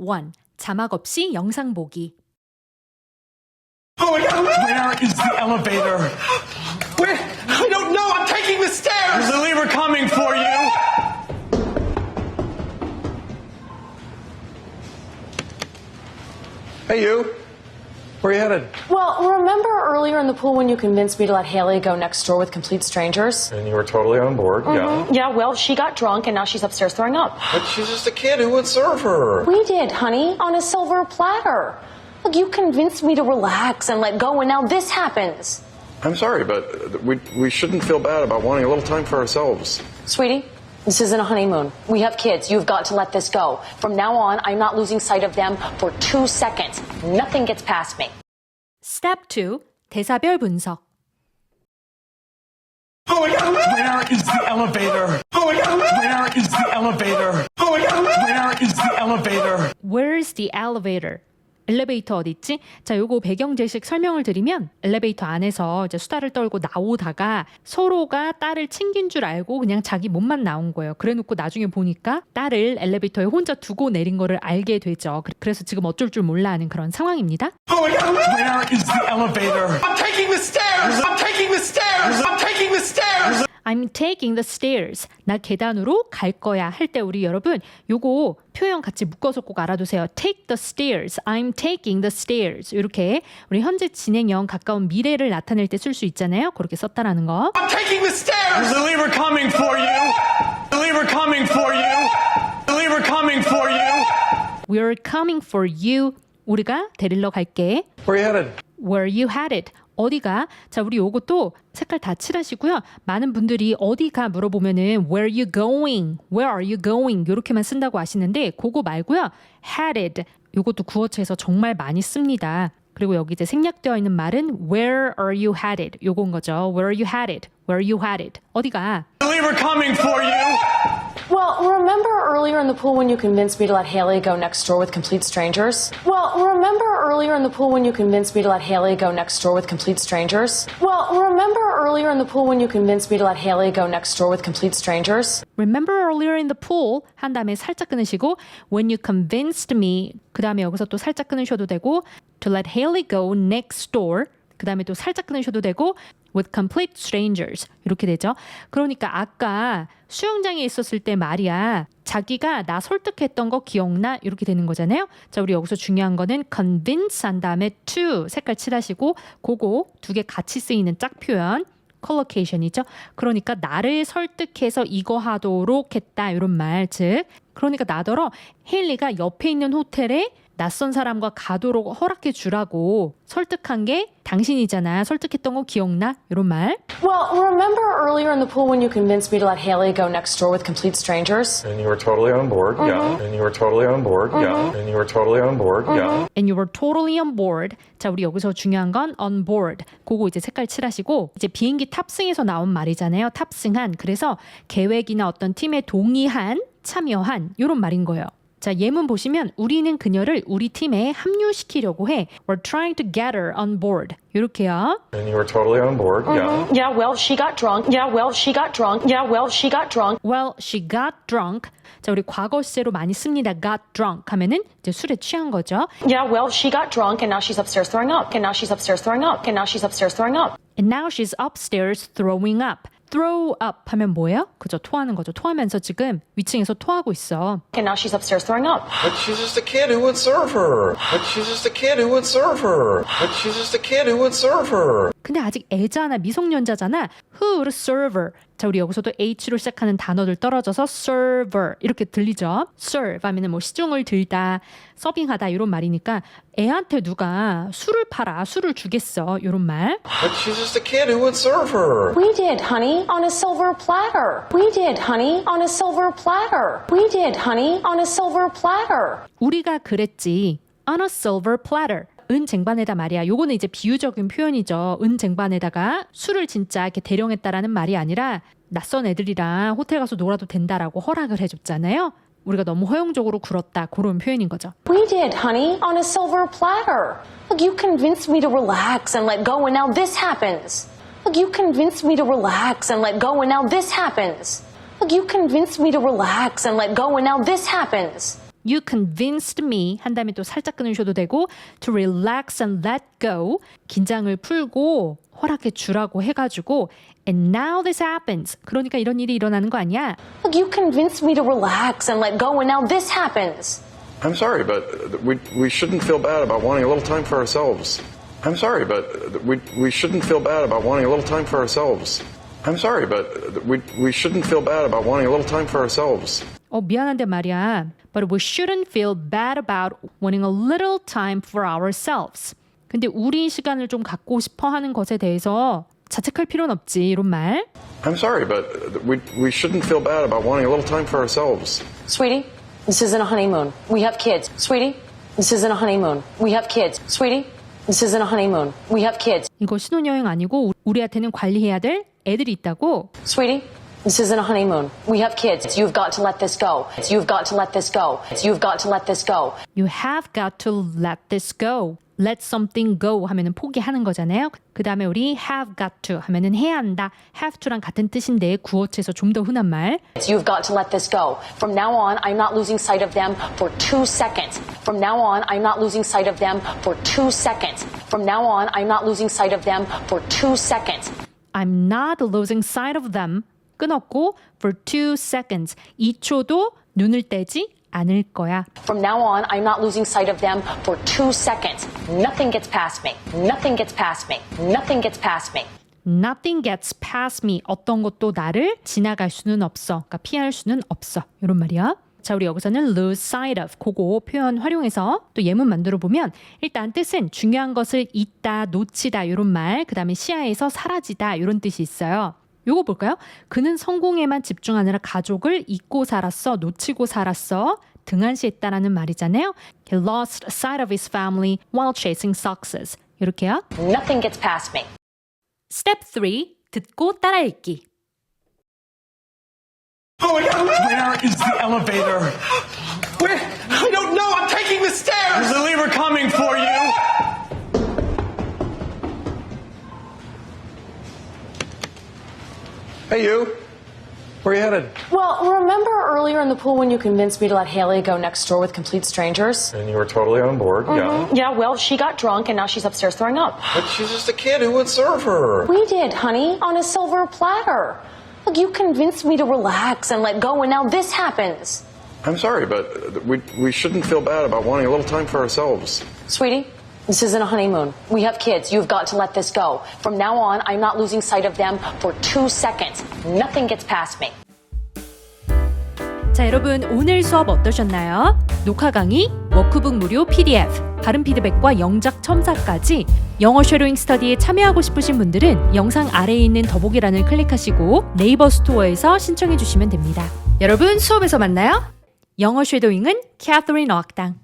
1. 자막 없이 영상 보기. Oh my god! Where is the elevator? Where? I don't know. I'm taking the stairs. There's a lever coming for you. Hey, you. Where are you headed? Well, remember earlier in the pool when you convinced me to let Haley go next door with complete strangers? And you were totally on board. Yeah. Mm-hmm. Yeah, well, she got drunk and now she's upstairs throwing up. But she's just a kid. Who would serve her? We did, honey, on a silver platter. Look, you convinced me to relax and let go, and now this happens. I'm sorry, but we we shouldn't feel bad about wanting a little time for ourselves. Sweetie, this isn't a honeymoon. We have kids. You've got to let this go. From now on, I'm not losing sight of them for two seconds. Nothing gets past me. Step 2. 대사별 분석. Oh my god! Where is the elevator? Oh my god! Where is the elevator? Oh my god! Where is the elevator? Where's the elevator? 엘리베이터 어디 있지? 자, 요거 배경 제식 설명을 드리면 엘리베이터 안에서 이제 수다를 떨고 나오다가 서로가 딸을 챙긴 줄 알고 그냥 자기 몸만 나온 거예요. 그래 놓고 나중에 보니까 딸을 엘리베이터에 혼자 두고 내린 거를 알게 되죠. 그- 그래서 지금 어쩔 줄 몰라 하는 그런 상황입니다. Oh I'm taking the stairs. 나 계단으로 갈 거야 할 때 우리 여러분 요거 표현 같이 묶어서 꼭 알아두세요. Take the stairs. I'm taking the stairs. 이렇게 우리 현재 진행형 가까운 미래를 나타낼 때 쓸 수 있잖아요. 그렇게 썼다라는 거. I'm taking the stairs. A lever coming for you. The lever coming for you. The lever coming for you. We're coming for you. 우리가 데리러 갈게. Where you headed? Where you headed? 어디가? 자, 우리 요것도 색깔 다 칠하시고요. 많은 분들이 어디가 물어보면은 where you going? Where are you going? 요렇게만 쓴다고 아시는데 그거 말고요. headed. 요것도 구어체에서 정말 많이 씁니다. 그리고 여기 이제 생략되어 있는 말은 where are you headed? 요건 거죠. where are you headed? where are you headed? 어디가? The lever coming for you. Well, remember earlier in the pool when you convinced me to let Haley go next door with complete strangers? Well, remember earlier in the pool when you convinced me to let Haley go next door with complete strangers? Well, remember earlier in the pool when you convinced me to let Haley go next door with complete strangers? Remember earlier in the pool 한 다음에 살짝 끊으시고 when you convinced me 그 다음에 여기서 또 살짝 끊으셔도 되고 to let Haley go next door 그 다음에 또 살짝 끊으셔도 되고 with complete strangers 이렇게 되죠. 그러니까 아까 수영장에 있었을 때 말이야 자기가 나 설득했던 거 기억나 이렇게 되는 거잖아요. 자 우리 여기서 중요한 거는 convince 한 다음에 to 색깔 칠하시고 그거 두 개 같이 쓰이는 짝 표현 컬로케이션이죠. 그러니까 나를 설득해서 이거 하도록 했다 이런 말 즉. 그러니까 나더러 헨리가 옆에 있는 호텔에 낯선 사람과 가도록 허락해 주라고 설득한 게 당신이잖아. 설득했던 거 기억나? 이런 말. Well, remember earlier in the pool when you convinced me to let Haley go next door with complete strangers? And you were totally on board. Yeah. And you were totally on board. Yeah. And you were totally on board. Yeah. And you were totally on board. 자, 우리 여기서 중요한 건 on board. 그거 이제 색깔 칠하시고 이제 비행기 탑승에서 나온 말이잖아요. 탑승한. 그래서 계획이나 어떤 팀에 동의한, 참여한 이런 말인 거예요. 자, 예문 보시면 우리는 그녀를 우리 팀에 합류시키려고 해. We're trying to get her on board. 이렇게요. And you were totally on board. Yeah. Yeah, well, she got drunk. Yeah, well, she got drunk. Yeah, well, she got drunk. Well, she got drunk. 자, 우리 과거 시제로 많이 씁니다. got drunk 하면은 이제 술에 취한 거죠. Yeah, well, she got drunk and now she's upstairs throwing up. And now she's upstairs throwing up. And now she's upstairs throwing up. And now she's upstairs throwing up. Throw up 하면 뭐예요? 그죠. 토하는 거죠. 토하면서 지금 위층에서 토하고 있어. And now she's upstairs throwing up. But she's just a kid who would serve her. But she's just a kid who would serve her. But she's just a kid who would serve her. 근데 아직 애잖아. 미성년자잖아. who server. 자, 우리 여기서도 H로 시작하는 단어들 떨어져서 server 이렇게 들리죠. serve 하면은 뭐 시중을 들다, 서빙하다 이런 말이니까 애한테 누가 술을 팔아, 술을 주겠어 이런 말. But she's just a kid who would serve her. We did, honey, on a silver platter. We did, honey, on a silver platter. We did, honey, on a silver platter. 우리가 그랬지. on a silver platter. 은 쟁반에다 말이야. 요거는 이제 비유적인 표현이죠. 은 쟁반에다가 술을 진짜 이렇게 대령했다라는 말이 아니라 낯선 애들이랑 호텔 가서 놀아도 된다라고 허락을 해줬잖아요. 우리가 너무 허용적으로 굴었다. 그런 표현인 거죠. We did, honey, on a silver platter. Look, you convinced me to relax and let go, and now this happens. Look, you convinced me to relax and let go, and now this happens. Look, you convinced me to relax and let go, and now this happens. You convinced me 한 다음에 또 살짝 끊으셔도 되고 to relax and let go 긴장을 풀고 허락해 주라고 해가지고 and now this happens 그러니까 이런 일이 일어나는 거 아니야? Look, you convinced me to relax and let go, and now this happens. I'm sorry, but we, we shouldn't feel bad about wanting a little time for ourselves. I'm sorry, but we, we shouldn't feel bad about wanting a little time for ourselves. I'm sorry, but we, we shouldn't feel bad about wanting a little time for ourselves. 어 미안한데 말이야. But we shouldn't feel bad about wanting a little time for ourselves. 근데 우리 시간을 좀 갖고 싶어 하는 것에 대해서 자책할 필요는 없지 이런 말. I'm sorry, but we, we shouldn't feel bad about wanting a little time for ourselves. Sweetie, this isn't a honeymoon. We have kids. Sweetie, this isn't a honeymoon. We have kids. Sweetie, this isn't a honeymoon. We have kids. 이거 신혼여행 아니고 우리한테는 관리해야 될 애들이 있다고. Sweetie, this isn't a honeymoon. We have kids. You've got to let this go. You've got to let this go. You've got to let this go. You have got to let this go. Let something go 하면은 포기하는 거잖아요. 그 다음에 우리 have got to 하면은 해야 한다. have to랑 같은 뜻인데 구어체에서 좀 더 흔한 말. You've got to let this go. From now on, I'm not losing sight of them for two seconds. From now on, I'm not losing sight of them for two seconds. From now on, I'm not losing sight of them for two seconds. I'm not losing sight of them. 끊었고 for two seconds. 2초도 눈을 떼지 않을 거야. From now on, I'm not losing sight of them for two seconds. Nothing gets past me. Nothing gets past me. Nothing gets past me. Nothing gets past me. 어떤 것도 나를 지나갈 수는 없어. 그러니까 피할 수는 없어. 이런 말이야. 자, 우리 여기서는 lose sight of 그거 표현 활용해서 또 예문 만들어 보면 일단 뜻은 중요한 것을 잊다, 놓치다 이런 말, 그다음에 시야에서 사라지다 이런 뜻이 있어요. 요거 볼까요? 그는 성공에만 집중하느라 가족을 잊고 살았어, 놓치고 살았어, 등한시했다라는 말이잖아요. He lost sight of his family while chasing success. 이렇게요. Nothing gets past me. 스텝 3. 듣고 따라 읽기. Oh my God, where is the elevator? Where? I don't know. I'm taking the stairs. Lily, Hey, you. Where are you headed? Well, remember earlier in the pool when you convinced me to let Haley go next door with complete strangers? And you were totally on board. Yeah. Mm-hmm. Yeah, well, she got drunk and now she's upstairs throwing up. But she's just a kid who would serve her. We did, honey, on a silver platter. Look, you convinced me to relax and let go, and now this happens. I'm sorry, but we, we shouldn't feel bad about wanting a little time for ourselves. Sweetie, this isn't a honeymoon. We have kids. You've got to let this go. From now on, I'm not losing sight of them for two seconds. Nothing gets past me. 자, 여러분 오늘 수업 어떠셨나요? 녹화 강의, 워크북 무료 PDF, 발음 피드백과 영작 첨삭까지 영어 쉐도잉 스터디에 참여하고 싶으신 분들은 영상 아래에 있는 더보기란을 클릭하시고 네이버 스토어에서 신청해 주시면 됩니다. 여러분 수업에서 만나요. 영어 쉐도잉은 캐서린 어학당